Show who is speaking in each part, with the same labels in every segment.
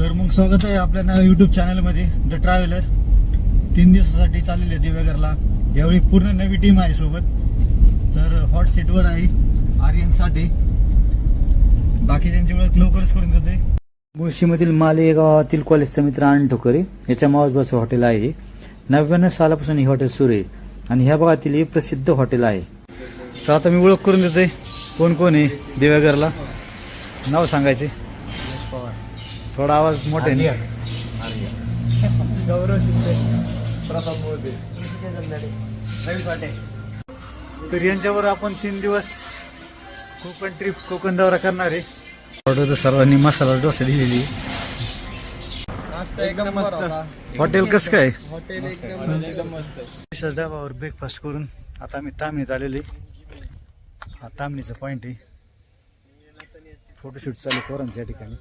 Speaker 1: तर मग स्वागत आहे आपल्या ना यूट्यूब चॅनलमध्ये द ट्रॅव्हलर तीन दिवसासाठी चाललेले दिवेगरला यावेळी पूर्ण नवी टीम आहे सोबत. तर हॉट सीटवर आहे आर्यनसाठी. बाकी त्यांची ओळख लवकरच करून जाते मुळशीमधील माले या गावातील कॉलेजचा मित्र आनंद ठोकरे. याच्या मावस बस हॉटेल आहे. नव्याण्णव सालापासून हे हॉटेल सुरू आहे. आणि ह्या भागातील हे प्रसिद्ध हॉटेल आहे. तर आता मी ओळख करून देतोय कोण कोण आहे दिवेगरला नाव सांगायचे थोडा आवाज मोठे
Speaker 2: गौरव शिंदे प्रताप मोदे
Speaker 1: तर यांच्यावर आपण तीन दिवस कोकण ट्रिप कोकण दौरा करणार आहे. ऑर्डर तर सर्वांनी मसाला डोसा दिलेली हॉटेल कसं काय?
Speaker 2: हॉटेल एकदम
Speaker 1: स्पेशल ब्रेकफास्ट करून आता आम्ही तामिनीत आलेले हा तामणीचा पॉइंट आहे. फोटोशूट चालू करून त्या ठिकाणी.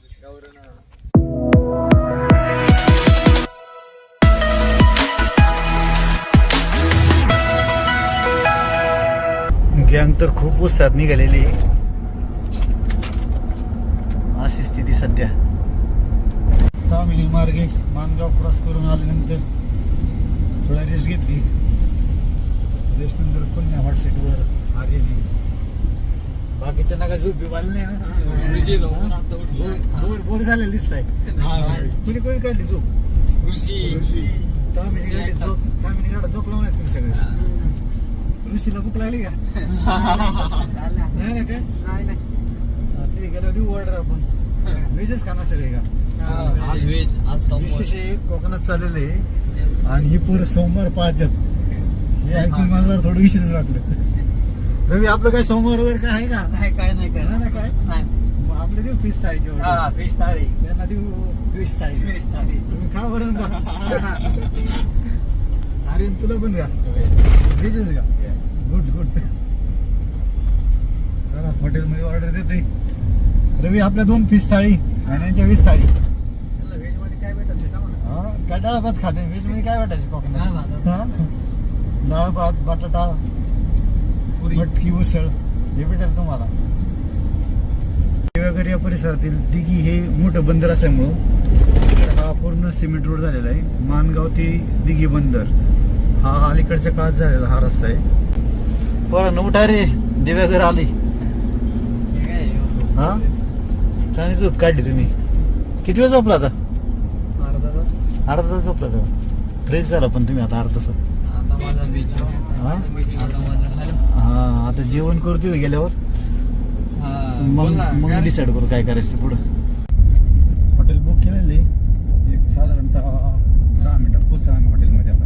Speaker 1: गँग तर खूप उत्साहात निघालेली. अशी स्थिती सध्या. तामिनी मार्गे मानगाव क्रॉस करून आल्यानंतर थोडा रेस्ट घेतली. रेस्ट नंतर पुन्हा हॉट सीटवर आर्यने बाकीच्या नका झोपी वाले नाही ना? बोर- बोर झालेलं दिसत आहे कुणी कोणी काढली झोप?
Speaker 2: ऋषी.
Speaker 1: तामिनी काढली झोप तामिनी काढा झोप लावून तुम्ही सगळे. ऋषीला भूक लागली का? नाही ना काय? हा, तिथे गेलो देऊ ऑर्डर आपण. व्हेजच खाणार सगळे का?
Speaker 2: आज व्हेज आज
Speaker 1: विशेष हे कोकणात चाललेलं आहे. आणि ही पूर्ण सोमवार पाळतात. हे ऐकून मला जरा थोडं विशेष वाटलं. रवी आपलं काय सोमवार वगैरे काय आहे का?
Speaker 2: नाही काय नाही काय
Speaker 1: नाही ना काय?
Speaker 2: नाही.
Speaker 1: मग आपलं देऊ फिश थाळीची
Speaker 2: हा
Speaker 1: order.
Speaker 2: फिश थाळी.
Speaker 1: त्यांना देऊ फिश थाळी.
Speaker 2: फिश थाळी.
Speaker 1: तुम्ही खा बरं बा. अरे तुला पण का व्हेजच का गुड गुड चला हॉटेलमध्ये ऑर्डर देतोय. रवी आपल्या दोन फिश थाळी आणि यांच्या वीस थाळी. डाळ भात खाते. व्हेजमध्ये काय वाटायचं कोकणात. हा? डाळ भात बटाटा
Speaker 2: पुरी.
Speaker 1: मटकी उसळ हे भेटेल तुम्हाला. वगैरे या परिसरातील दिघी हे मोठं बंदर असल्यामुळं हा पूर्ण सिमेंट रोड झालेला आहे. मानगाव ते दिघी बंदर. हा अलीकडच्या काळात झालेला हा रस्ता आहे. बरं उठा रे दिव्याघर आली.
Speaker 2: हे?
Speaker 1: चांगली झोप काढली तुम्ही. किती वेळ झोपला आता?
Speaker 2: अर्धा तास.
Speaker 1: झोपला तेव्हा. फ्रेश झाला पण तुम्ही आता अर्धा तास.
Speaker 2: आता माझा बीच
Speaker 1: हा?
Speaker 2: आता
Speaker 1: हा जेवण करू तिथे गेल्यावर मग मग? डिसाईड करू काय करायचं पुढं हॉटेल बुक केलेलं आहे एक साधारणतः दहा मिनिटात पोचला आम्ही हॉटेलमध्ये आता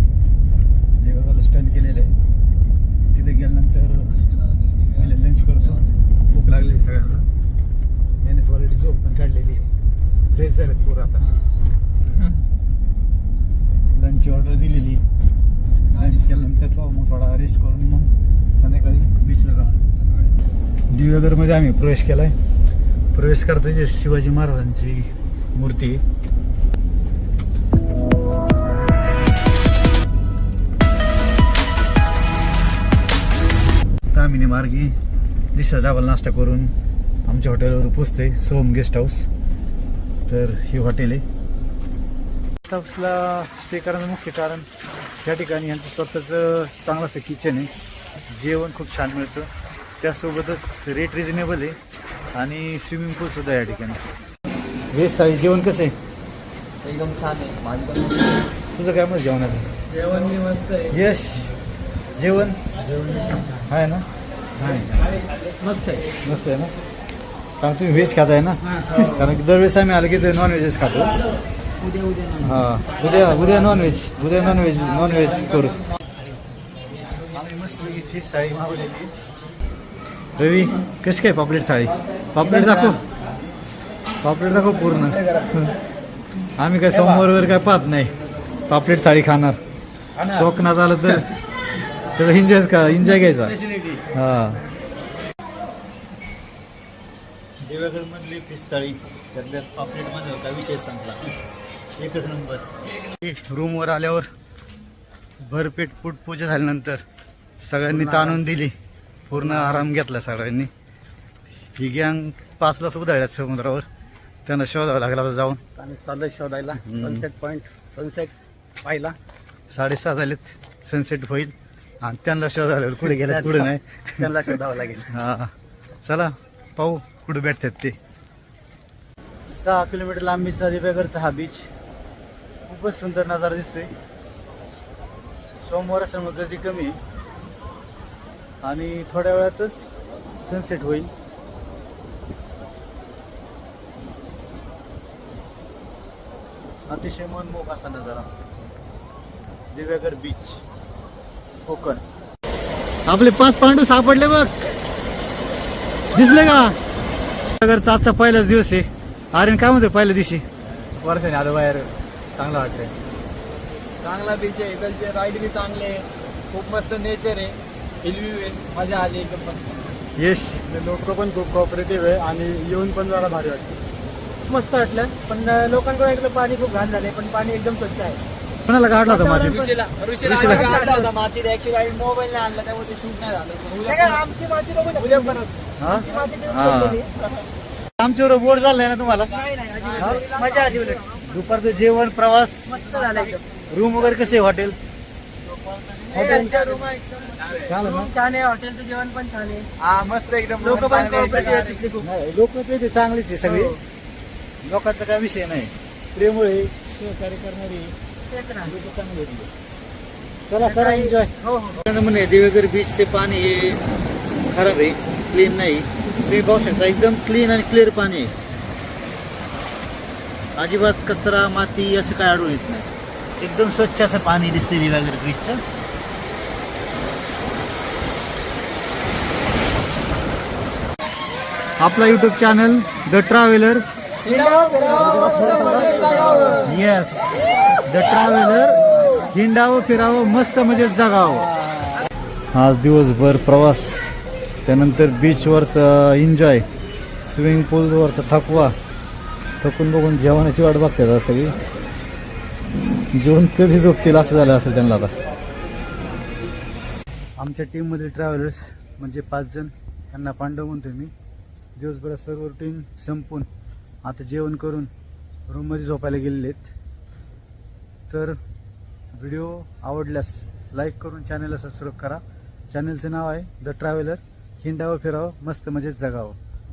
Speaker 1: देवाला स्टँड केलेलं आहे तिथे गेल्यानंतर पहिले लंच करतो भूक लागलेली सगळ्यांना याने ऑलरेडी झोप पण काढलेली आहे फ्रेश झालेत पोरं आता. लंचची ऑर्डर दिलेली. लंच केल्यानंतर तो मग थोडा रेस्ट करून मग संध्याकाळी बीचला जाऊ दिव्यागरमध्ये आम्ही प्रवेश केलाय. प्रवेश करता जे शिवाजी महाराजांची मूर्ती. आहे. तामिनी मार्गी दिशा जावाला नाश्ता करून आमच्या हॉटेलवर पोचतोय सोम गेस्ट हाऊस तर हे हॉटेल आहे. स्टे करण्याचं मुख्य कारण या ठिकाणी यांचं स्वतःचं चांगलं असं किचन आहे. जेवण खूप छान मिळतं. त्यासोबतच रेट रिजनेबल आहे आणि स्विमिंग पूल सुद्धा आहे या ठिकाणी. वेज थाळी जेवण कसं आहे?
Speaker 2: एकदम छान आहे.
Speaker 1: तुझं काय मग जेवणाचं?
Speaker 2: जेवण मस्त आहे.
Speaker 1: यश जेवण? आहे ना?
Speaker 2: मस्त आहे.
Speaker 1: मस्त आहे ना? कारण तुम्ही व्हेज खाताय ना? कारण की दरवेळेस आम्ही आलो की नॉन व्हेजच खातो.
Speaker 2: उद्या उद्या ना
Speaker 1: हा उद्या उद्या नॉनव्हेज उद्या नॉनव्हेज नॉनव्हेज करू. आम्ही मस्त फिश थाळी मागवलेली. रवी कशी काय पापलेट थाळी? पापलेट दाखव. पापलेट दाखव पूर्ण. आम्ही काय सोमवार वगैरे काय पाहत नाही. पापलेट थाळी खाणार. कोकणात आलं तर त्याचा एन्जॉय का? एन्जॉय घ्यायचा. हा. देवागर मधली फिश थाळी त्यातल्यात पापलेटमध्ये होता विशेष संपला. एकच नंबर. रूमवर आल्यावर भरपेट पोट पूजा झाल्यानंतर सगळ्यांनी ताणून दिली. पूर्ण आराम घेतला सगळ्यांनी. ही गँग पाचला उधळल्यात समुद्रावर. त्यांना शोधावं लागला जाऊन.
Speaker 2: आणि चाललंय शोधायला. सनसेट पॉइंट सनसेट पाहिला
Speaker 1: साडेसात झालेत. सनसेट होईल. आणि त्यांना शोधावं लागेल. कुठे गेले कुठे नाही.
Speaker 2: त्यांना शोधावं लागेल.
Speaker 1: हा. चला पाहू. कुठे भेटतात ते? सहा किलोमीटर लांबीचा दिव्यागरचा हा बीच खूपच सुंदर नजारा दिसतोय. सोमवार असल्यामुळे गर्दी कमी आणि थोड्या वेळातच सनसेट होईल. अतिशय मनमोहक असा नजारा. दिव्यागर बीच कोकण. आपले पाच पांडू सापडले बघ. दिसले का? नगरचा आजचा पहिलाच दिवस आहे. आर्यन काय म्हणतोय पहिल्या दिवशी?
Speaker 2: वर्षाने आलो बाहेर. चांगलं वाटतंय. चांगला बीच आहे. इकडचे राईड बी चांगले आहे. खूप मस्त नेचर आहे. हिलव्यू आहे. मजा आली एकदम मस्त.
Speaker 1: यश?
Speaker 3: लोक पण खूप कॉपरेटिव्ह आहे आणि येऊन पण जरा भारी वाटतं.
Speaker 2: मस्त वाटलं. पण लोकांकडे ऐकलं पाणी खूप घाण झालंय पण पाणी एकदम स्वच्छ आहे.
Speaker 1: कोणाला काढला होता माझे
Speaker 2: ऋषीला ऋषीला
Speaker 1: ऋषीला
Speaker 2: आधी काढला होता माती ऍक्च्युअली मोबाईल नाही आणला त्यामुळे ते शूट नाही झालं. उद्या आमची माती बघू उद्या परत
Speaker 1: हा?
Speaker 2: माती ठेवून
Speaker 1: हा.
Speaker 2: ठेवलेली.
Speaker 1: आमच्यावर बोर्ड झालाय ना तुम्हाला?
Speaker 2: नाही नाही अजिबात. मजा आली उलट.
Speaker 1: दुपारचं जेवण प्रवास
Speaker 2: मस्त झालं एकदम.
Speaker 1: रूम वगैरे कसे हॉटेल
Speaker 2: हॉटेलच्या रूम एकदम
Speaker 1: छान आहे ना?
Speaker 2: छान आहे हॉटेलचं जेवण पण छान आहे. हा मस्त एकदम. लोक पण cooperative आहेत तिथले खूप.
Speaker 1: नाही लोक ते चांगलीच आहे सगळी.
Speaker 2: हो.
Speaker 1: लोकांचा काय विषय नाही. प्रेमुळे सहकार्य करणारी
Speaker 2: तेच
Speaker 1: चांगले. चला करा एन्जॉय
Speaker 2: हो हो.
Speaker 1: म्हणे देवेगर बीचचे पाणी हे खराब आहे क्लीन नाही. तुम्ही पाहू शकता एकदम क्लीन आणि क्लिअर पाणी आहे. अजिबात कचरा माती असं काय आढळून येत नाही. एकदम स्वच्छ असं पाणी दिसते देवेगर बीचचं आपला YouTube channel the traveller yes the traveller हिंडावं फिरावं मस्त म्हणजे जगावं. आज दिवसभर प्रवास त्यानंतर बीचवरचा एन्जॉय स्विमिंग पूलवरचा थकवा. थकून बघून जेवणाची वाट बघते आता सगळी. जेवण कधी झोपतील असं झालं असेल त्यांना आता. आमच्या टीममधील ट्रॅव्हलर्स म्हणजे पाच जण त्यांना पांडव म्हणतो मी. दिवसभरात सर्व रुटीन संपून आता जेवण करून रूममध्ये झोपायला गेलेले आहेत तर व्हिडिओ आवडल्यास लाईक करून चॅनलला सबस्क्राईब करा. चॅनलचं नाव आहे द ट्रॅव्हलर हिंडावं फिरावं मस्त मजेत जगावं.